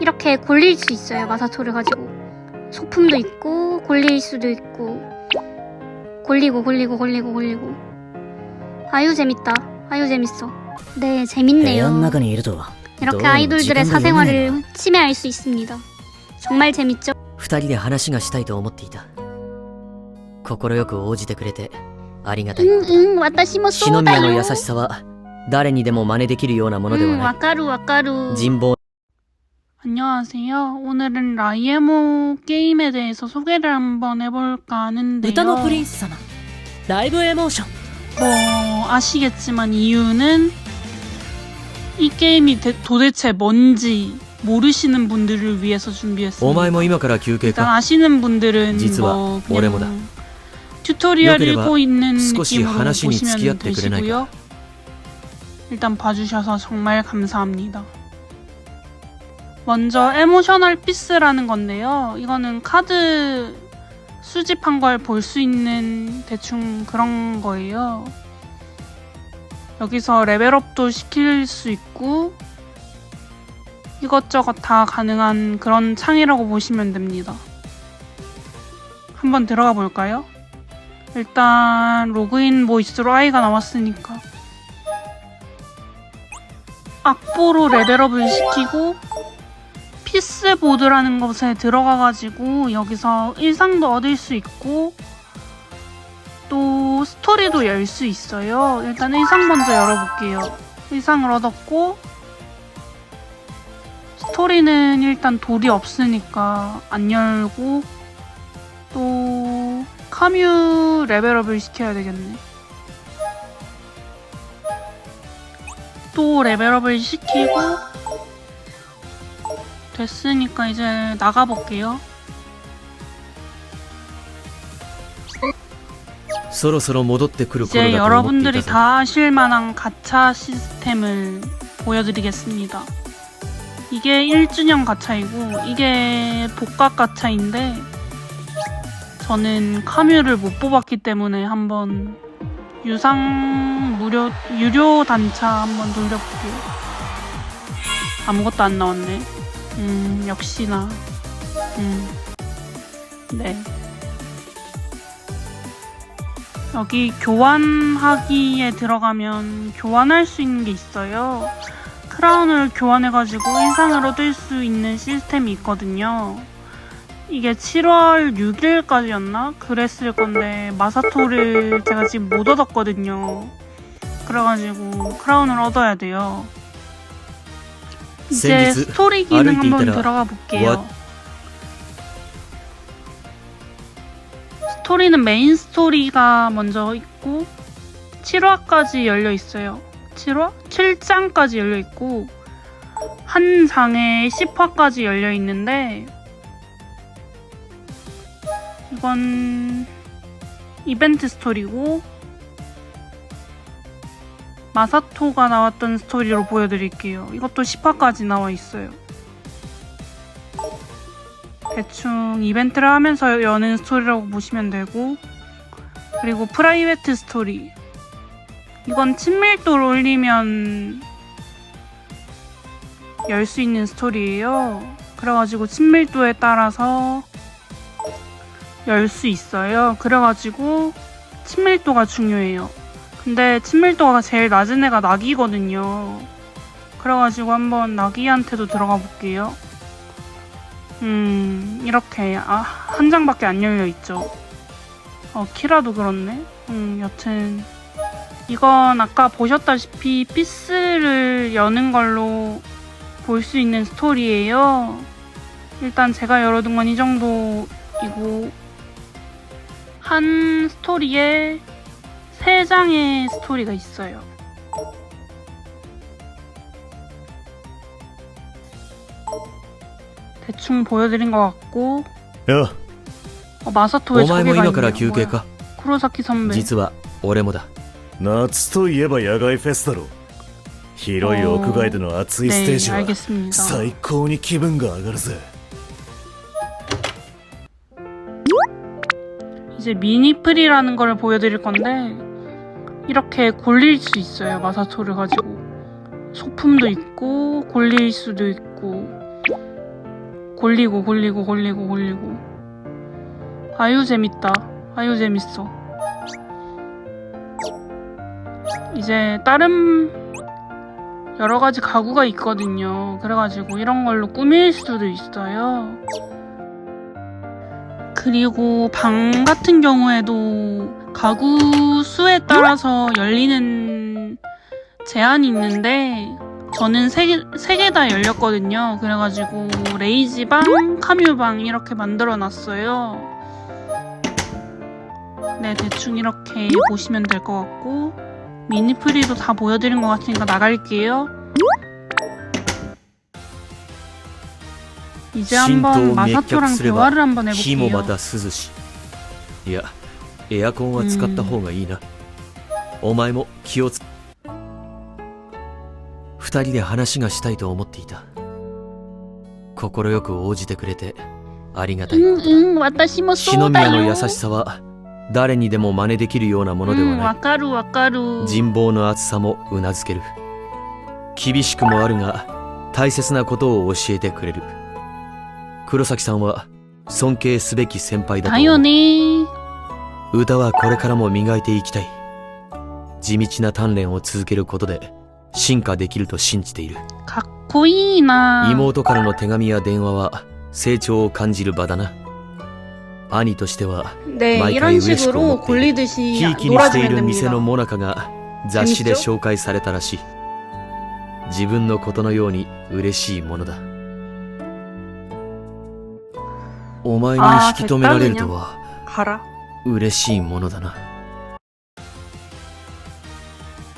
이렇게 골릴 수 있어요. 마사토를 가지고. 소품도 있고 골릴 수도 있고 골리고 골리고 골리고 골리고 아유 재밌다. 아유 재밌어. 네 部 재밌네요. 屋の中にいると 이렇게 どうも 아이돌들의 時間が読めない 사생활을 침해할 수 있습니다. 정말 재밌죠? 二人で話がしたいと思っていた快く応じてくれてありがたいことだ 응응 와타시 모 篠宮の優 쏘다요. しさは誰にでも真似できるようなものでは 응 ない 와까루 와까루. 人望 안녕하세요. 오늘은 라이에모 게임에 대해서 소개를 한번 해볼까 하는데요. 歌のプリンス様ライブエモーション 뭐 아시겠지만 이유는 이 게임이 대- 도대체 뭔지 모르시는 분들을 위해서 お 준비했습니다. 前も今から休憩 일단 か 아시는 분들은実は 뭐俺もだ 그냥 튜토리얼 よければ 읽고 있는 少し 느낌으로 話に付き合っ 보시면 てくれないか 되시고요. 일단 봐주셔서 정말 감사합니다. 먼저 에모셔널 피스라는 건데요. 이거는 카드 수집한 걸 볼 수 있는 대충 그런 거예요. 여기서 레벨업도 시킬 수 있고 이것저것 다 가능한 그런 창이라고 보시면 됩니다. 한번 들어가 볼까요? 일단 로그인 보이스로 아이가 나왔으니까 악보로 레벨업을 시키고 피스보드라는 곳에 들어가가지고 여기서 일상도 얻을 수 있고 또 스토리도 열 수 있어요. 일단 일상 먼저 열어볼게요. 일상을 얻었고 스토리는 일단 돌이 없으니까 안 열고 또 카뮤 레벨업을 시켜야 되겠네. 또 레벨업을 시키고 됐으니까 이제 나가볼게요. そろそろ戻ってくる頃 이제 だと思ってい 여러분들이 たぞ 다 아실 만한 가차 시스템을 보여드리겠습니다. 이게 1주년 가차이고 이게 복각 가차인데 저는 카뮤를 못 뽑았기 때문에 한번 유상 무료 유료 단차 한번 돌려볼게요. 아무것도 안 나왔네. 음 역시나 음 네. 여기 교환하기에 들어가면 교환할 수 있는 게 있어요. 크라운을 교환해가지고 일상을 얻을 수 있는 시스템이 있거든요. 이게 7월 6일까지였나? 그랬을 건데 마사토를 제가 지금 못 얻었거든요. 그래가지고 크라운을 얻어야 돼요. 이제 스토리 기능 한번 들어가 볼게요. 스토리는 메인 스토리가 먼저 있고 7화까지 열려 있어요. 7화? 7장까지 열려 있고 한 장에 10화까지 열려 있는데 이건 이벤트 스토리고 마사토가 나왔던 스토리로 보여드릴게요. 이것도 10화까지 나와 있어요. 대충 이벤트를 하면서 여는 스토리라고 보시면 되고 그리고 프라이베트 스토리 이건 친밀도를 올리면 열 수 있는 스토리예요 그래가지고 친밀도에 따라서 열 수 있어요 그래가지고 친밀도가 중요해요 근데 친밀도가 제일 낮은 애가 낙이거든요 그래가지고 한번 낙이한테도 들어가 볼게요 음, 이렇게, 아, 한 장밖에 안 열려 있죠. 어, 키라도 그렇네. 음, 여튼. 이건 아까 보셨다시피 피스를 여는 걸로 볼 수 있는 스토리예요. 일단 제가 열어둔 건 이 정도이고, 한 스토리에 세 장의 스토리가 있어요. 대충 보여드린 것 같고, よ 어, 마사토의 お前も 저기가 今から 있네요. 休憩 뭐야. か 쿠로사키 선배. 実は俺もだ夏といえば野外フェスだろ広い屋外での熱いステー 네, ジは 알겠습니다. 最高に気分が上がるぜ 이제 미니플이라는 걸 보여드릴 건데 이렇게 골릴 수 있어요. 마사토를 가지고. 소품도 있고 골릴 수도 있고. 골리고 골리고 골리고 골리고. 아유 재밌다. 아유 재밌어. 이제 다른 여러 가지 가구가 있거든요. 그래가지고 이런 걸로 꾸밀 수도 있어요. 그리고 방 같은 경우에도 가구 수에 따라서 열리는 제한이 있는데 저는 세 개 다 열렸거든요. 그래가지고 레이지방, 카뮤방 이렇게 만들어 놨어요. 네, 대충 이렇게 보시면 될 것 같고 미니프리도 다 보여드린 것 같으니까 나갈게요. 이제 한번 신도 마사토랑滅却すれば 대화를 한번 火もまた 해볼게요. 涼しいや エアコンは使った方がいいな、お前も気をつ2人で話がしたいと思っていた。快く応じてくれてありがたいことだ、うんうん、私も篠宮の優しさは誰にでも真似できるようなものではない。わ、うん、かるわかる。人望の厚さもうなずける。厳しくもあるが大切なことを教えてくれる。黒崎さんは尊敬すべき先輩だと思う。だよね。歌はこれからも磨いていきたい。地道な鍛錬を続けることで進化できると信じている。かっこいいな。妹からの手紙や電話は成長を感じる場だな。兄としては毎回嬉しく思ってひいきにしている店のモナカが雑誌で紹介されたらしい。自分のことのように嬉しいものだ。お前に引き止められるとは腹。嬉しいものだな。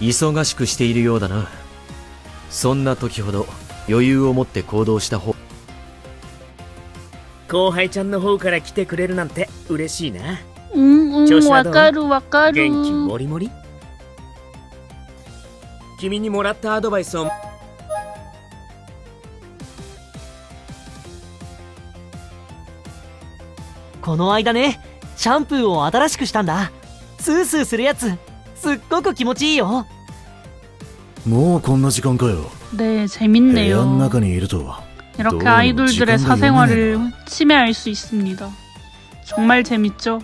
忙しくしているようだな。そんな時ほど余裕を持って行動した方。後輩ちゃんの方から来てくれるなんて嬉しいな。うんうん、わかるわかる。元気もりもり？君にもらったアドバイスを。この間ねシャンプーを新しくしたんだスースーするやつすっごく気持ちいいよもうこんな時間かよ 네 部屋 재밌네요 の中にいるとは 이렇게 너무 아이돌들의 지금도 사생활을 예민해요. 침해할 수 있습니다. 정말 재밌죠?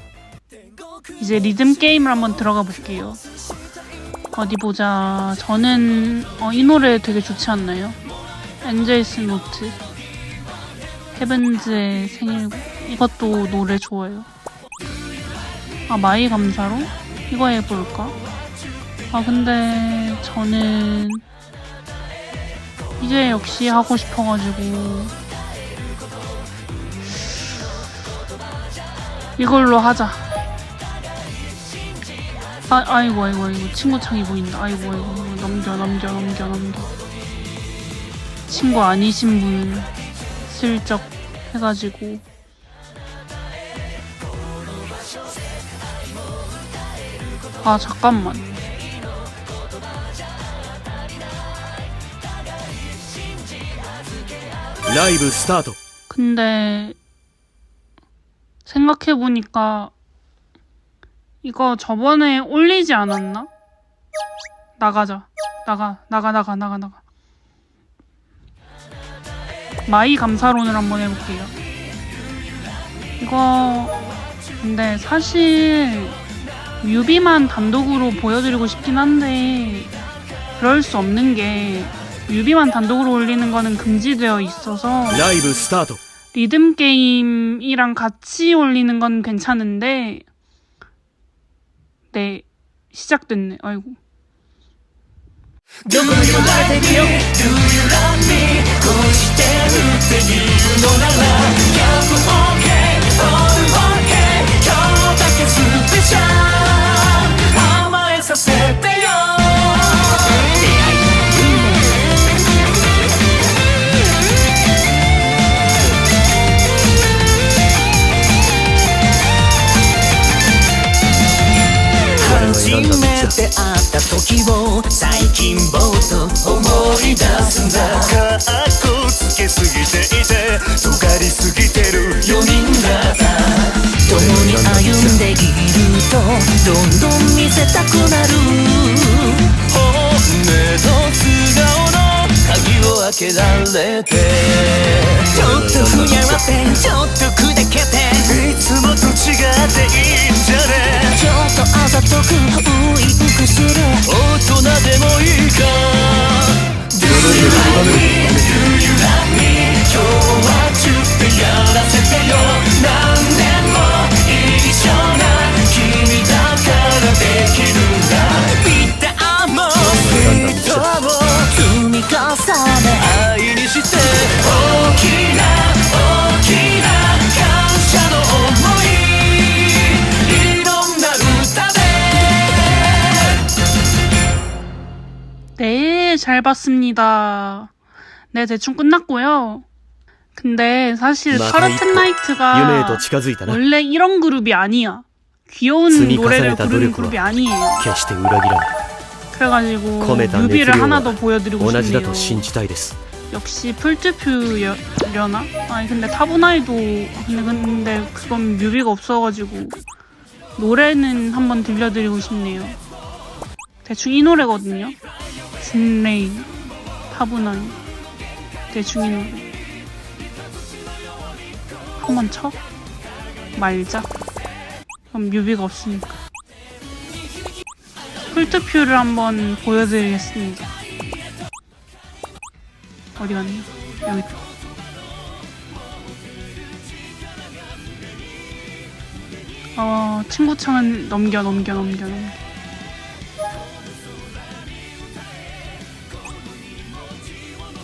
이제 리듬 게임을 한번 들어가 볼게요. 어디 보자. 저는 어, 이 노래 되게 좋지 않나요? 엔젤스 노트. 헤븐즈의 생일 이것도 노래 좋아요. 아 마이 감사로 이거 해볼까? 아 근데 저는 이게 역시 하고 싶어가지고 이걸로 하자. 아 아이고 아이고 아이고 친구 창이 보인다. 아이고 아이고, 넘겨 넘겨 넘겨 넘겨. 친구 아니신 분 슬쩍 해가지고 아 잠깐만. 라이브 스타트. 근데 생각해보니까 이거 저번에 올리지 않았나? 나가자. 나가 나가 나가 나가 나가. 마이 감사론을 한번 해볼게요. 이거 근데 사실 뮤비만 단독으로 보여드리고 싶긴 한데 그럴 수 없는 게 뮤비만 단독으로 올리는 거는 금지되어 있어서 라이브 스타트 리듬 게임이랑 같이 올리는 건 괜찮은데 네 시작됐네 아이고 Do you like me? Do you love me? た時を最近ぼーっと思い出すんだ。かっこつけすぎていて尖りすぎてる4人型共に歩んでいるとどんどん見せたくなる。本音と素顔の鍵を開けられて。ちょっとふにゃってちょっと砕けて。いつもと違っていいんじゃね。ちょっとあざとくウインクする 잘 봤습니다. 네, 대충 끝났고요. 근데 사실 카라텐 나이트가 원래 이런 그룹이 아니야. 귀여운 노래를 부르는 그룹이 아니에요. 그래가지고 뮤비를 하나 더 보여드리고 싶네요. 역시 풀트퓨려나? 아니 근데 타보나이도 근데 그건 뮤비가 없어가지고 노래는 한번 들려드리고 싶네요. 대충 이 노래거든요. 진레인 타부나이 대충 이 노래 한번 쳐? 말자. 그럼 뮤비가 없으니까. 풀투표를 한번 보여드리겠습니다. 어디 갔니? 여기 있다. 어, 친구 창은 넘겨, 넘겨, 넘겨, 넘겨.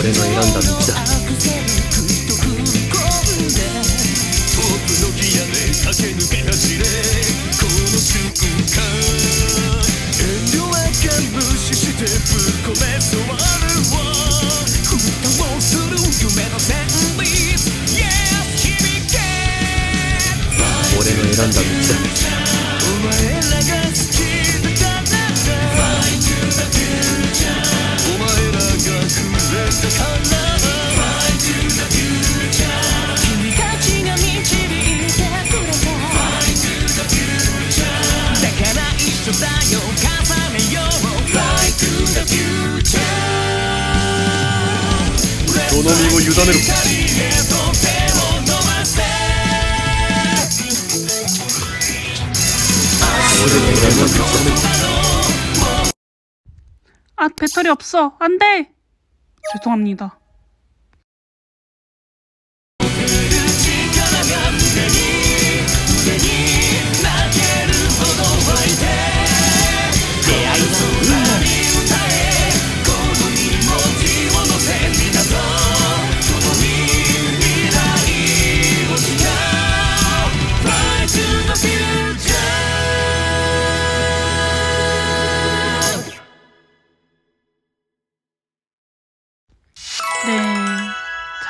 俺の選んだ道だ。アクセルグッと踏み込んで遠くのギアで駆け抜け走れこの瞬間。遠慮はか無視してぶっ込めそうあるわ。奮闘する夢の旋律。Yes 響け。俺の選んだ道だ 교단으로 아 배터리 없어. 안돼. 죄송합니다.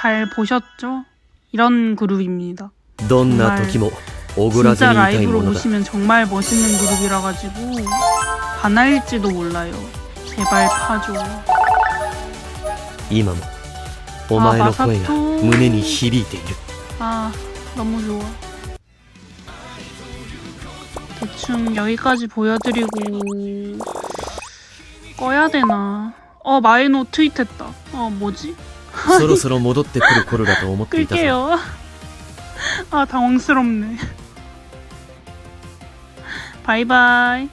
잘 보셨죠? 이런 그룹입니다. どんな時もおごらず 진짜 にいたい 라이브로 ものだ 보시면 정말 멋있는 그룹이라 가지고 반할지도 몰라요. 제발 파줘. 今もお前の声があマサト胸に響いている 아, 너무 좋아. 대충 여기까지 보여드리고 꺼야 되나? 어, 마이노 트윗했다. 어, 뭐지? そろそろ戻ってくる頃だと思っていたぞ 끌게요. 아, 당황스럽네. 바이바이.